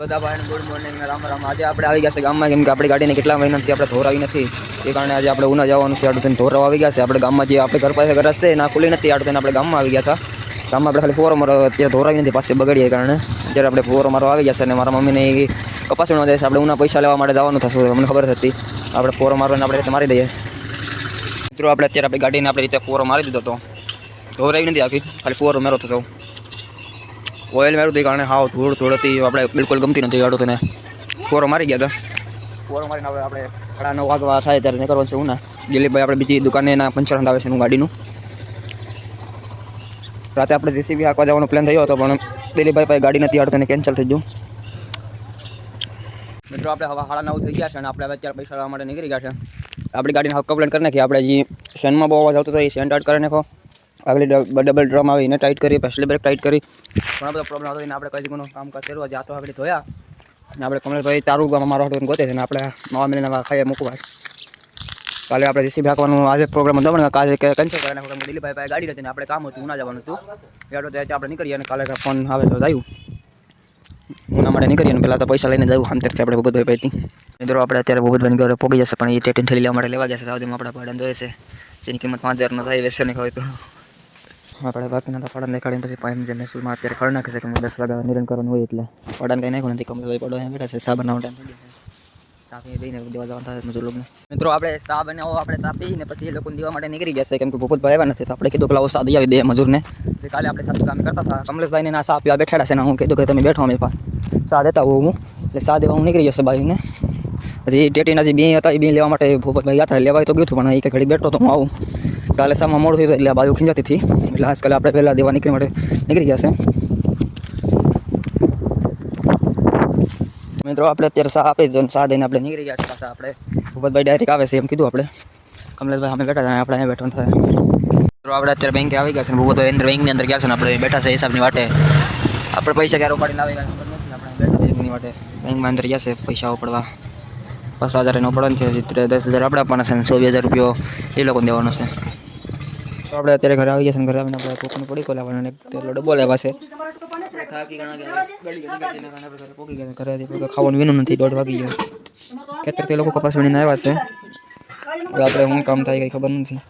બધા ભાઈને good morning Ram Ram. આજે આપણે આવી ગયા છે ગામમાં, કેમ કે આપણી ગાડીને કેટલા મહિનાથી આપણે ધોરાવી નથી. એ કારણે આજે આપણે ઉના જવાનું છે, આડું ધોરાવા આવી ગયા છે. આપણે ગામમાં જે આપણે ઘર પાસે ઘર છે ના ખુલી નથી. આડું આપણે ગામમાં આવી ગયા હતા. ગામમાં આપણે ખાલી ફોરો મારો અત્યારે ધોરાવી નથી પાસે બગડીએ કારણે. અત્યારે આપણે ફોરો મારો આવી ગયા છે અને મારા મમ્મીને એ કપાસણો દે છે, આપણે ઉના પૈસા લેવા માટે જવાનું થશે, મને ખબર હતી. આપણે ફોરો મારવાને આપણે રીતે મારી દઈએ. મિત્રો, આપણે અત્યારે આપણી ગાડીને આપણી રીતે ફોરો મારી દીધો હતો. ધોરાવી નથી આપી ખાલી ફોરો મેરો તો જાઉં. ઓઇલ મારું કારણે હાવ ધૂળ ધૂળ હતી આપણે બિલકુલ ગમતી નથી ગાડો તને. ફોરો મારી ગયા હતા ફોરો મારીને હવે આપણે સાડા નવ વાગવા થાય ત્યારે નીકળવાનું છે હું ના. દિલીપભાઈ આપણે બીજી દુકાને એના પંચર આવે છે એનું ગાડીનું. રાતે આપણે જેસીબી હાંકવા જવાનો પ્લાન થયો હતો, પણ દિલીપભાઈ પાસે ગાડી નથી હાડતો કેન્સલ થઈ ગયું. મિત્રો, આપણે હવે સાડા નવ થઈ ગયા છે અને આપણે હવે અત્યારે પૈસા લાવવા માટે નીકળી ગયા છે. આપણી ગાડીને હવે કમ્પ્લેન કરી નાખીએ. આપણે જે શેનમાં બહુ અવાજ આવતો હતો, એ શેન ટાઈટ કરી નાખો. આગળ ડબલ ડ્રમ આવી, એને ટાઈટ કરી, પછી બ્રેક ટાઈટ કરી. ઘણા બધા પ્રોબ્લેમ આવતો એને આપણે કઈ કામ કામકાજ કરવા જાતો આગળ ધોયા. અને આપણે કમલેશભાઈ તારું ગામ મારો હાટું ગોતે છે ને આપણે નવા મહિનાના ખાઈએ મૂકવા. કાલે આપણે જેસીબી હાંકવાનું આજે પ્રોગ્રામ હતો પણ કાલે કેન્સલ કરી નાખ્યો દિલીપભાઈ પાસે ગાડી હતી ને, આપણે કામ હતું ઉના જવાનું હતું. ગાડો ત્યાં આપણે નીકળીએ અને કાલે ફોન આવે તો થયું ઉના માટે નીકળીએ પહેલાં તો પૈસા લઈને જવું અંતરથી આપણે ભૂપતભાઈ પાસેથી મિત્રો, આપણે અત્યારે ભૂપતભાઈની ઘરે પહોંચી જશે, પણ એ ટેટિન ઠેલી લેવા માટે લેવા જશે સાઉદીમાં આપણા ભાડે જોઈએ છે. જેની કિંમત પાંચ હજારનો થાય વેસે નહીં હોય તો. આપણે બાકીના તો ફળાને દેખાડીને પછી પાણી જે મહેસૂલમાં અત્યારે ફળ નાખે છે કે દસ વાગ્યા નિરણ કરવાનું હોય એટલે. ફળાને કંઈ નાખ્યું નથી કમલ પડો એમ બેઠા છે સા બનાવવાનો ટાઈમ થઈ ગયો છે સા પી દઈને દેવા જવાનું થાય મજૂર લોકોને. મિત્રો, આપણે સા બનાવો, આપણે સા પીને પછી એ લોકોને દેવા માટે નીકળી ગયા છે, કેમ કે ભૂપતભાઈ આવ્યા નથી, તો આપણે કીધું કે લાવો સા આવી દે મજૂરને. જે કાલે આપણે સાથે કામ કરતા હતા, કમલેશભાઈને ના સા પીવા બેઠાડા છે ને હું કીધું કે તમે બેઠો અમે સા દેતા હોઉં હું. એટલે સા દેવા હું નીકળી જશે ભાઈને હજી ટેટીના જે બે હતા, એ બી લેવા માટે ભૂપતભાઈ હતા લેવાય તો ગયું હતું, પણ એ ઘડી બેઠો તો હું આવું. કાલે સામાં મોડું થયું એટલે બાજુ ખીંજાતી હતી. એટલે આજકાલ આપણે પહેલાં દેવા નીકળી માટે નીકળી ગયા છે. મિત્રો, આપણે અત્યારે સા આપી દીધો સા દઈને આપણે નીકળી ગયા છે આપણે ભૂપતભાઈ ડાયરેક્ટ આવે છે, એમ કીધું આપણે. કમલેશભાઈ અમે બેઠા હતા આપણે અહીંયા બેઠો થાય મિત્રો, આપણે અત્યારે બેંકે આવી ગયા છે ભૂપતભાઈ અંદર બેંકની અંદર ગયા છે આપણે બેઠા છે હિસાબની વાટે. આપણે પૈસા ક્યારે ઉપાડીને આવી ગયા આપણે બેંકની વાટે. બેંકમાં અંદર ગયા છે, પૈસા ઉપાડવા. પાંચ હજાર એનો પડવાનો છે, સિત્તેર, દસ હજાર આપણે આપવાના છે અને ચોવીસ હજાર રૂપિયો એ લોકોને દેવાનો છે. આપણે અત્યારે ઘરે આવી ગયા છે ઘરે આવીને આપણે કોકનું પડી લાવવાનો અને તેલો ડબ્બો લેવા છે. ઘરેથી ખાવાનું વિનું નથી, દોઢ વાગી ગયો ખેતર તે લોકો કપાસ વીણીને આવ્યા છે. આપણે શું કામ થાય કંઈ ખબર નથી.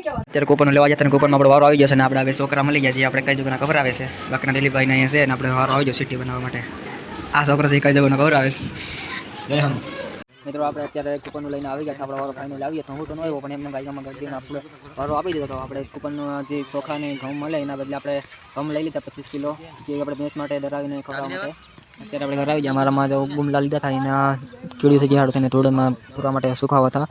અત્યારે કૂપન લેવા જતા કૂપનમાં આપણે વારો આવી જશે ને આપણે હવે છોકરા મળી ગયા છે આપણે કઈ જગ્યાના ખબર આવે છે. બાકીના દિલીપભાઈને અહીંયા છે ને આપણે વારો આવી જશે સિટી બનાવવા માટે. આ છોકરા છે કઈ જગ્યાના ખબર આવે છે. મિત્રો, આપણે અત્યારે કૂપન લઈને આવી ગયા છે આપણે વારો ફાઇનલ આવીએ તો હું તો ન પણ એમને ગાયમાં ગરદીને આપણે વારો આપી દીધો હતો. આપણે કૂપનનો જે ચોખા ને ઘઉં મળે, એના બદલે આપણે ઘઉં લઈ લીધા પચીસ કિલો, જે આપણે ભેંસ માટે દરાવીને ખવડાવવા માટે. અત્યારે આપણે ઘરે આવી ગયા, મારામાં જો ગુમલા લીધા હતા, એના કીડી થઈ ગયા હાડું થઈને થોડીમાં પૂરવા માટે સુખાવા હતા.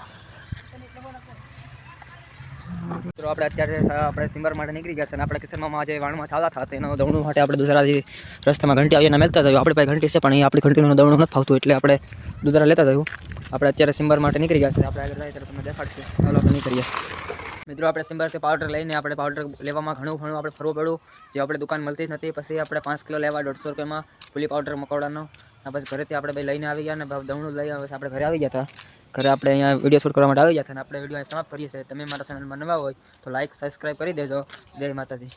મિત્રો, આપણે અત્યારે આપણે સિમ્બર માટે નીકળી ગયા છે અને આપણે કિશનમાં જે વાણમાં થતા હતા તેનો દવણું માટે આપણે દુસરાથી રસ્તામાં ઘંટી આવીને મેલતા થયું. આપણે પાસે ઘંટી છે, પણ એ આપણી ઘંટીનું દવણું નથી ફાવતું, એટલે આપણે દુધરા લેતા થયું. આપણે અત્યારે સિમ્બર માટે નીકળી ગયા છે. આપણે આગળ જાય ત્યારે ચાલો આપણે નીકળીએ. મિત્રો, આપણે સિંબરથી પાવડર લઈને આપણે પાવડર લેવામાં ઘણું ઘણું આપણે ફરવું પડ્યું. જે આપણે દુકાન મળતી જ નથી, પછી આપણે પાંચ કિલો લેવા દોઢસો રૂપિયામાં ફૂલી પાવડર મકોડાનો. અને પછી ઘરેથી આપણે ભાઈ લઈને આવી ગયા અને દમણું લઈ આવે આપણે ઘરે આવી ગયા હતા. ઘરે આપણે અહીંયા વીડિયો શૂટ કરવા માટે આવી ગયા હતા અને આપણે વીડિયો સમાપ્ત કરીએ છીએ. તમે મારા ચેનલમાં નવા હોય તો લાઇક સબસ્ક્રાઈબ કરી દેજો. જય માતાજી.